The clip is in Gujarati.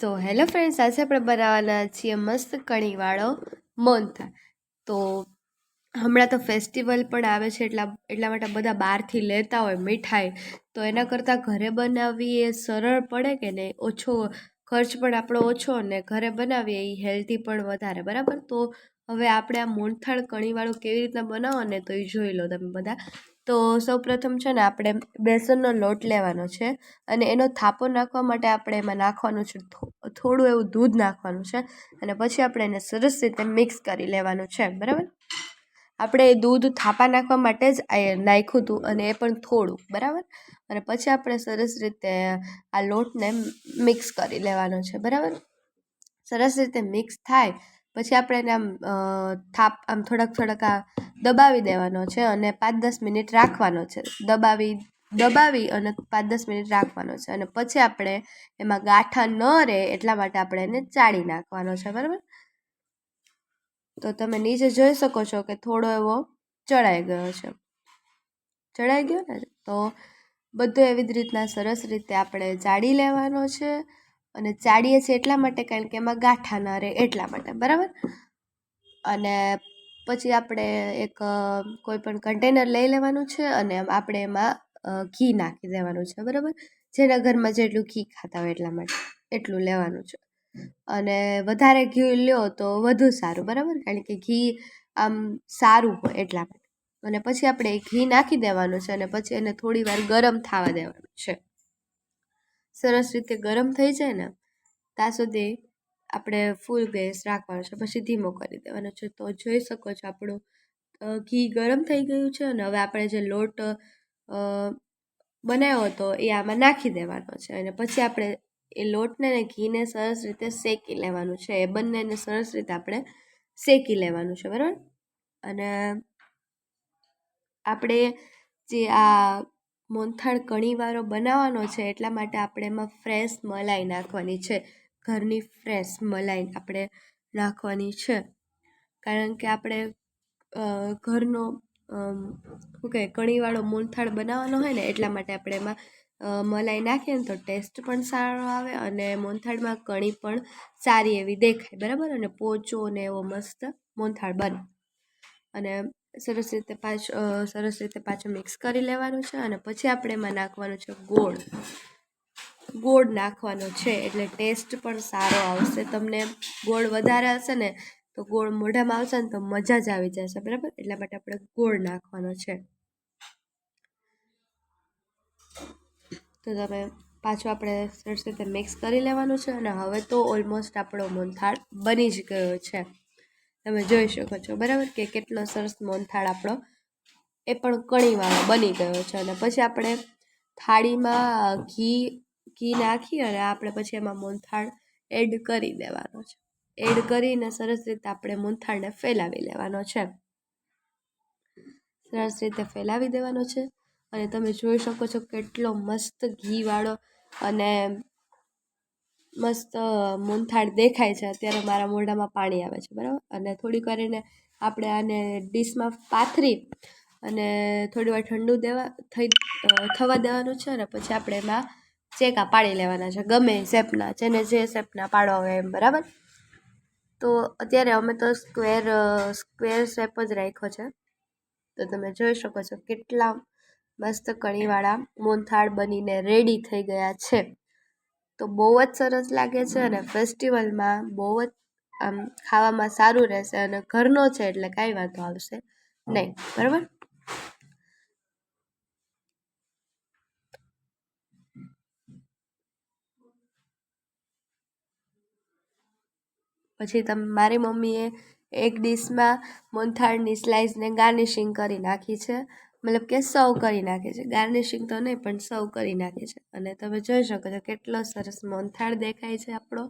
તો હેલો ફ્રેન્ડ્સ, આજે આપણે બનાવવાના છીએ મસ્ત કણીવાળો મોનથાળ તો હમણાં તો ફેસ્ટિવલ પણ આવે છે, એટલા એટલા માટે બધા બહારથી લેતા હોય મીઠાઈ. તો એના કરતાં ઘરે બનાવવી એ સરળ પડે કે નહીં? ઓછો ખર્ચ પણ આપણો ઓછો ને ઘરે બનાવીએ એ હેલ્ધી પણ વધારે, બરાબર? તો હવે આપણે આ મોનથાળ કણીવાળું કેવી રીતના બનાવો ને તો એ જોઈ લો તમે બધા. તો સૌપ્રથમ છે ને આપણે બેસનનો લોટ લેવાનો છે અને એનો થાપો નાખવા માટે આપણે એમાં નાખવાનું છે થોડું એવું દૂધ નાખવાનું છે અને પછી આપણે એને સરસ રીતે મિક્સ કરી લેવાનું છે, બરાબર? આપણે એ દૂધ થાપા નાખવા માટે જ નાખ્યું હતું અને એ પણ થોડું, બરાબર? અને પછી આપણે સરસ રીતે આ લોટને મિક્સ કરી લેવાનો છે, બરાબર? સરસ રીતે મિક્સ થાય પછી આપણે એને આમ થાપ, આમ થોડાક થોડાક આ દબાવી દેવાનો છે અને પાંચ, દસ મિનિટ રાખવાનો છે. દબાવી દબાવી અને પાંચ, દસ મિનિટ રાખવાનો છે અને પછી આપણે એમાં ગાંઠા ન રહે એટલા માટે આપણે એને ચાળી નાખવાનો છે, બરાબર? તો તમે નીચે જોઈ શકો છો કે થોડો એવો ચડાઈ ગયો છે. ચડાઈ ગયો ને? તો બધું એવી જ રીતના સરસ રીતે આપણે ચાળી લેવાનો છે. અને ચાળીએ છીએ એટલા માટે કારણ કે એમાં ગાંઠા ન રહે એટલા માટે, બરાબર? અને પછી આપણે એક કોઈપણ કન્ટેનર લઈ લેવાનું છે અને આપણે એમાં ઘી નાખી દેવાનું છે, બરાબર? જેના ઘરમાં જેટલું ઘી ખાતા હોય એટલા માટે એટલું લેવાનું છે. અને વધારે ઘી લ્યો તો વધુ સારું, બરાબર? કારણ કે ઘી આમ સારું હોય એટલા માટે. અને પછી આપણે ઘી નાખી દેવાનું છે અને પછી એને થોડી વાર ગરમ થવા દેવાનું છે. સરસ રીતે ગરમ થઈ જાય ને ત્યાં સુધી આપણે ફૂલ ગેસ રાખવાનો છે. પછી ધીમો કરી દેવાનો છે. તો જોઈ શકો છો આપણું ઘી ગરમ થઈ ગયું છે અને હવે આપણે જે લોટ બનાવ્યો હતો એ આમાં નાખી દેવાનો છે. અને પછી આપણે એ લોટને ને ઘીને સરસ રીતે શેકી લેવાનું છે. એ બંનેને સરસ રીતે આપણે શેકી લેવાનું છે. બરાબર? અને આપણે જે આ મોહનથાળ કણીવાળો બનાવવાનો છે, એટલા માટે આપણે એમાં ફ્રેશ મલાઈ નાખવાની છે. ઘરની ફ્રેશ મલાઈ આપણે નાખવાની છે. કારણ કે આપણે ઘરનો શું કહે કણીવાળો મોહનથાળ બનાવવાનો હોય ને, એટલા માટે આપણે એમાં મલાઈ નાખીએ ને તો ટેસ્ટ પણ સારો આવે અને મોહનથાળમાં કણી પણ સારી એવી દેખાય. બરાબર? અને પોચો ને એવો મસ્ત મોહનથાળ બને. અને સરસ રીતે પાછ સરસ રીતે પાછું મિક્સ કરી લેવાનું છે અને પછી આપણે એમાં નાખવાનું છે ગોળ. ગોળ નાખવાનો છે એટલે ટેસ્ટ પણ સારો આવશે. તમને ગોળ વધારે હશે ને તો ગોળ મોઢામાં આવશે ને તો મજા જ આવી જશે, બરાબર? એટલા માટે આપણે ગોળ નાખવાનો છે. તો તમે પાછું આપણે સરસ રીતે મિક્સ કરી લેવાનું છે અને હવે તો ઓલમોસ્ટ આપણો મોનથાળ બની જ ગયો છે. તમે જોઈ શકો છો. બરાબર કે કેટલો સરસ મોનથાળ આપણો એ પણ કણીવાળો બની ગયો છે. અને પછી આપણે થાળીમાં ઘી ઘી નાખી અને આપણે પછી એમાં મોનથાળ એડ કરી દેવાનો છે. એડ કરીને સરસ રીતે આપણે મોનથાળને ફેલાવી લેવાનો છે. સરસ રીતે ફેલાવી દેવાનો છે. અને તમે જોઈ શકો છો કેટલો મસ્ત ઘીવાળો અને મસ્ત મોહનથાળ દેખાય છે. અત્યારે મારા મોઢામાં પાણી આવે છે, બરાબર? અને થોડીક વાર એને આપણે આને ડીશમાં પાથરી અને થોડી વાર ઠંડુ દેવા, થઈ થવા દેવાનું છે અને પછી આપણે એમાં ચેકા પાડી લેવાના છે. ગમે શેપના, જેને જે શેપના પાડવા હોય એમ, બરાબર? તો અત્યારે અમે તો સ્ક્વેર સ્ક્વેર શેપ જ રાખ્યો છે. તો તમે જોઈ શકો છો કેટલા મસ્ત કણીવાળા મોનથાળ બનીને રેડી થઈ ગયા છે. તો બહુ જ સરસ લાગે છે અને ફેસ્ટિવલમાં બહુ જ, આમ, ખાવામાં સારું રહેશે અને ઘરનો છે એટલે કાંઈ વાંધો આવશે નહીં. બરાબર? પછી તમે, મારી મમ્મીએ એક ડીશમાં મોહનથાળની સ્લાઇસને ગાર્નિશિંગ કરી નાખી છે. મતલબ કે સર્વ કરી નાખે છે. ગાર્નિશિંગ તો નહીં, પણ સર્વ કરી નાખે છે. અને તમે જોઈ શકો છો કેટલો સરસ મોહનથાળ દેખાય છે આપણો.